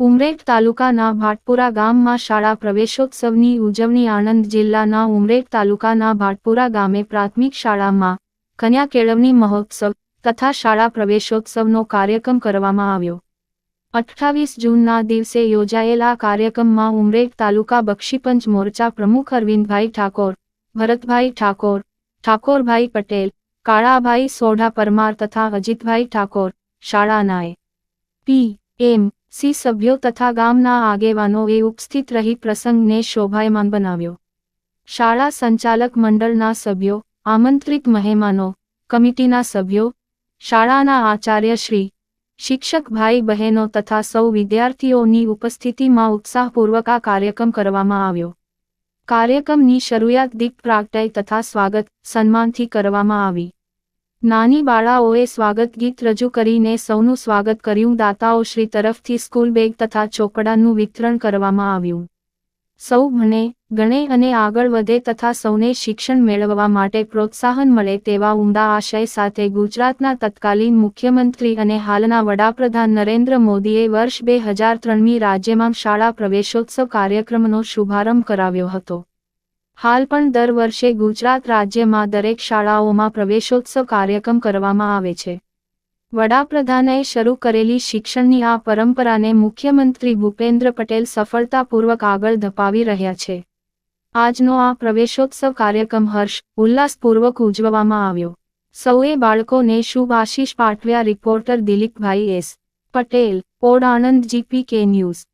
ઉમરેઠ તાલુકાના ભાટપુરા ગામમાં શાળા પ્રવેશોત્સવની ઉજવણી આણંદ જિલ્લાના ઉમરેઠ તાલુકાના ભાટપુરા ગામે પ્રાથમિક શાળામાં કન્યા કેળવણી મહોત્સવ તથા શાળા પ્રવેશોત્સવનો કાર્યક્રમ કરવામાં આવ્યો. અઠ્ઠાવીસ જૂનના દિવસે યોજાયેલા કાર્યક્રમમાં ઉમરેઠ તાલુકા બક્ષીપંચ મોરચા પ્રમુખ અરવિંદભાઈ ઠાકોર, ભરતભાઈ ઠાકોર, ઠાકોરભાઈ પટેલ, કાળાભાઈ સોઢા પરમાર તથા અજીતભાઈ ઠાકોર, શાળાનાએ. પી. એમ. સી સભ્યો તથા ગામના આગેવાનોએ ઉપસ્થિત રહી પ્રસંગને શોભાયમાન બનાવ્યો. શાળા સંચાલક મંડળના સભ્યો, આમંત્રિત મહેમાનો, કમિટીના સભ્યો, શાળાના આચાર્યશ્રી શિક્ષક ભાઈ બહેનો તથા સૌ વિદ્યાર્થીઓની ઉપસ્થિતિમાં ઉત્સાહપૂર્વક આ કાર્યક્રમ કરવામાં આવ્યો. કાર્યક્રમની શરૂઆત દીપ પ્રાગટય તથા સ્વાગત સન્માનથી કરવામાં આવી. નાની બાળાઓએ સ્વાગત ગીત રજૂ કરીને સૌનું સ્વાગત કર્યું. દાતાઓ શ્રી તરફથી સ્કૂલ બેગ તથા ચોપડાનું વિતરણ કરવામાં આવ્યું. સૌ ભણે, ગણે અને આગળ વધે તથા સૌને શિક્ષણ મેળવવા માટે પ્રોત્સાહન મળે તેવા ઉમદા આશય સાથે ગુજરાતના તત્કાલીન મુખ્યમંત્રી અને હાલના વડાપ્રધાન નરેન્દ્ર મોદીએ વર્ષ બે હજાર ત્રણમી રાજ્યમાં શાળા પ્રવેશોત્સવ કાર્યક્રમનો શુભારંભ કરાવ્યો હતો. હાલ પણ દર વર્ષે ગુજરાત રાજ્યમાં દરેક શાળાઓમાં પ્રવેશોત્સવ કાર્યક્રમ કરવામાં આવે છે. વડાપ્રધાને શરૂ કરેલી શિક્ષણની આ પરંપરાને મુખ્યમંત્રી ભૂપેન્દ્ર પટેલ સફળતાપૂર્વક આગળ ધપાવી રહ્યા છે. આજનો આ પ્રવેશોત્સવ કાર્યક્રમ હર્ષ, ઉલ્લાસપૂર્વક ઉજવવામાં આવ્યો. સૌએ બાળકોને શુભ આશીષ પાઠવ્યા reporter Dilipbhai S. Patel Od Anand GP K news.